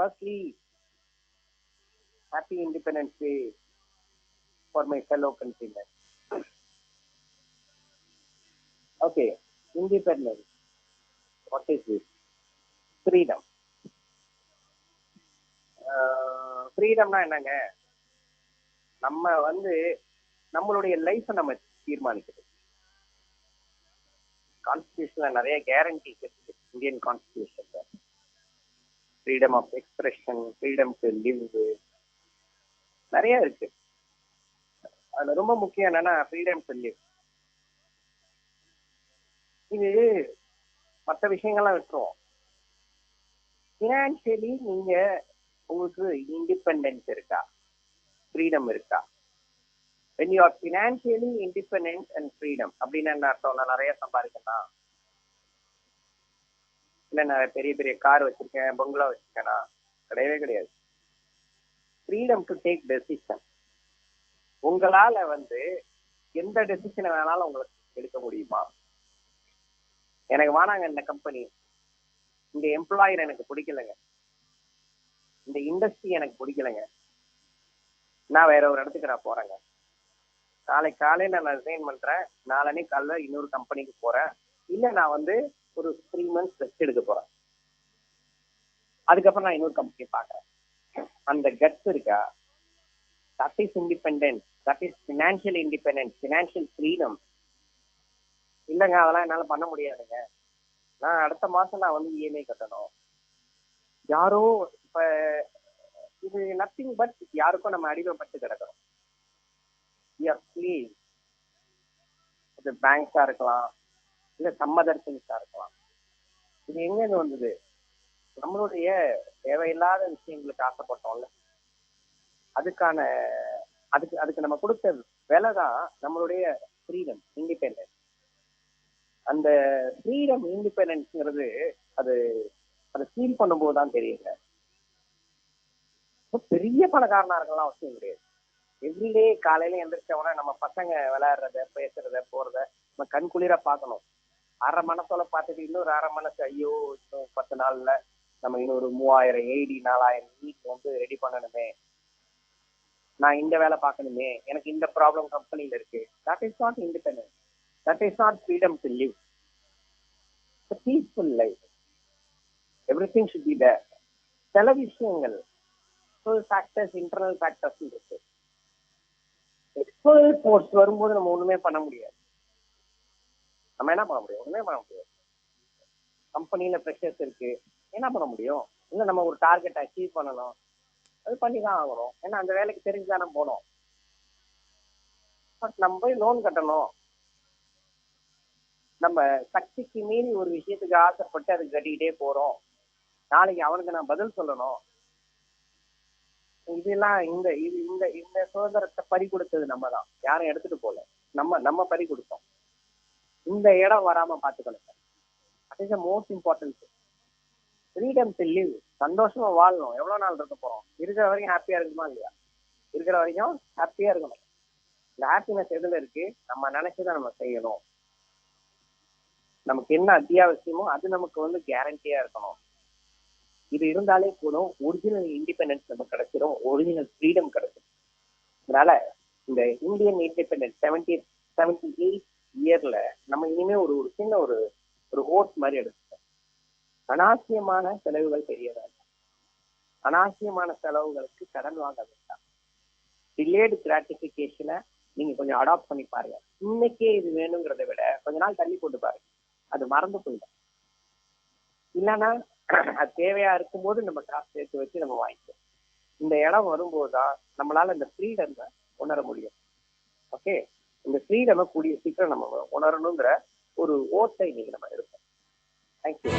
firstly, happy Independence Day for my fellow countrymen. Okay, independence. What is this? Freedom. ஃப்ரீடம்னா என்னங்க நம்ம வந்து நம்மளுடைய லைஃப்பை நம்ம தீர்மானிக்கிறது கான்ஸ்டியூஷன்ல நிறைய கேரண்டிஸ் இருக்கு Indian கான்ஸ்டியூஷன்ல freedom of expression freedom to live நிறைய இருக்கு. அதுல ரொம்ப முக்கியம் என்னன்னா ஃப்ரீடம் டு லிவ் இது மற்ற விஷயங்கள்லாம் விட்டுருவோம். ஃபினான்ஷியலி நீங்க உங்களுக்கு இண்டிபெண்டன்ஸ் இருக்கா? ஃப்ரீடம் இருக்கா? When you are financially independence and freedom அப்படின்னு என்ன அர்த்தம் நான் நிறைய சம்பாதிக்கலாம். இல்ல நான் பெரிய பெரிய கார் வச்சிருக்கேன் பங்களா வச்சிருக்கேனா. கிடையவே கிடையாது. ஃப்ரீடம் டு டேக் டெசிஷன் உங்களால வந்து எந்த டெசிஷனை வேணாலும் உங்களுக்கு எடுக்க முடியுமா? எனக்கு வானாங்க இந்த கம்பெனி இந்த எம்ப்ளாயர் எனக்கு பிடிக்கலைங்க. இந்த இண்டஸ்ட்ரி எனக்கு பிடிக்கலைங்க. நான் வேற ஒரு இடத்துக்கு நான் போறேங்க. நாளைக்கு காலையில நான் ரிசைன் பண்றேன். நாளனே காலைல இன்னொரு கம்பெனிக்கு போறேன். இல்ல நான் வந்து ஒரு த்ரீ மந்த்ஸ் ரெஸ்ட் எடுக்க போறேன். அதுக்கப்புறம் நான் இன்னொரு கம்பெனி பாக்குறேன் அந்த கட்ஸ் இருக்கா? That is independence that is financial independence financial freedom இல்லைங்க அதெல்லாம் என்னால பண்ண முடியாதுங்க. நான் அடுத்த மாசம் நான் வந்து இஎம்ஐ கட்டணும். யாரோ இப்ப இது நத்திங் பட் யாருக்கும் நம்ம அடிமைப்பட்டு கிடக்கிறோம் ப்ளீஸ் இது பேங்க்ஸா இருக்கலாம். இல்ல சம்மதர் திங்ஸா இருக்கலாம் இது எங்க இருந்து வந்தது? நம்மளுடைய தேவையில்லாத விஷயங்களுக்கு ஆசைப்பட்டோம்ல. அதுக்கான அதுக்கு அதுக்கு நம்ம கொடுத்த விலை தான் நம்மளுடைய ஃப்ரீடம் இண்டிபெண்டன்ஸ் அந்த ஃப்ரீடம் இண்டிபெண்டன்ஸ்ங்கிறது அது அதை ஃபீல் பண்ணும்போது தான் தெரியுங்க பெரிய பணக்காரனா இருக்கலாம் அவசியம் கிடையாது. எவ்ரிடே காலையில எந்திரிச்ச உடனே நம்ம பசங்க விளையாடுறத பேசுறத போறத நம்ம கண் குளிர பார்க்கணும். அரை மனசோல பார்த்துட்டு இன்னொரு அரை மனசு ஐயோ இன்னும் பத்து நாள்ல நம்ம இன்னொரு மூவாயிரம் எயிடி நாலாயிரம் ஈட் வந்து ரெடி பண்ணணுமே. நான் இந்த வேலை பார்க்கணுமே. எனக்கு இந்த ப்ராப்ளம் கம்பெனியில இருக்கு. That is not independence that is not freedom to live peaceful life every thing should be there சில விஷயங்கள் ஃபேக்டர்ஸ் இன்டர்னல் ஃபேக்டர்ஸ் இருக்கு. எக்ஸ்டர்னல் ஃபோர்ஸ் வரும்போது நம்ம ஒண்ணுமே பண்ண முடியாது. நம்ம என்ன பண்ண முடியும்? ஒண்ணுமே பண்ண முடியாது. கம்பெனில ப்ரெஷர்ஸ் இருக்கு. என்ன பண்ண முடியும்? இல்லை நம்ம ஒரு டார்கெட் அச்சீவ் பண்ணணும். அது பண்ணி தான் ஆகணும். ஏன்னா அந்த வேலைக்கு தெரிஞ்சு தானே போனோம் பட் நம்ம போய் லோன் கட்டணும். நம்ம சக்திக்கு மீறி ஒரு விஷயத்துக்கு ஆசைப்பட்டு அதுக்கு கட்டிக்கிட்டே போறோம். நாளைக்கு அவனுக்கு நான் பதில் சொல்லணும். இதெல்லாம் இந்த இது இந்த இந்த சுதந்திரத்தை பறி கொடுத்தது நம்ம தான். யாரும் எடுத்துட்டு போல நம்ம நம்ம பறி கொடுத்தோம் இந்த இடம் வராம பாத்துக்கணும் அது is most important freedom to live சந்தோஷமா வாழணும். எவ்வளவு நாள் இருக்க போறோம்? இருக்கிற வரைக்கும் ஹாப்பியா இருக்குமா இல்லையா? இருக்கிற வரைக்கும் ஹாப்பியா இருக்கணும். இந்த ஹாப்பினஸ் எதுல இருக்கு? நம்ம நினைச்சதை நம்ம செய்யணும். நமக்கு என்ன அத்தியாவசியமோ அது நமக்கு வந்து கேரண்டியா இருக்கணும். இது இருந்தாலே போதும். ஒரிஜினல் இண்டிபெண்டன்ஸ் நமக்கு கிடைச்சிடும் ஒரிஜினல் ஃப்ரீடம் கிடைச்சிடும் அதனால இந்த Indian independence seventy seventy eight இயர்ல நம்ம இனிமே ஒரு ஒரு சின்ன ஒரு ஒரு ஓட் மாதிரி எடுத்துக்கோம் அனாவசியமான செலவுகள் தெரியறாங்க அனாவசியமான செலவுகளுக்கு கடன் வாங்க வேண்டாம். டிலேடு கிராட்டிபிகேஷனை நீங்க கொஞ்சம் அடாப்ட் பண்ணி பாருங்க. இன்னைக்கே இது வேணுங்கிறத விட கொஞ்ச நாள் தள்ளி போட்டு பாருங்க. அது மறந்து போயிடும். இல்லைன்னா அது தேவையா இருக்கும்போது நம்ம காசு சேர்த்து வச்சு நம்ம வாங்கிக்கலாம் இந்த இடம் வரும்போது தான் நம்மளால இந்த ஃப்ரீடம் உணர முடியும். ஓகே இந்த ஃப்ரீடமை கூடிய சீக்கிரம் நம்ம உணரணுங்கிற ஒரு ஓட்டை இன்னைக்கு நம்ம எடுப்போம். தேங்க்யூ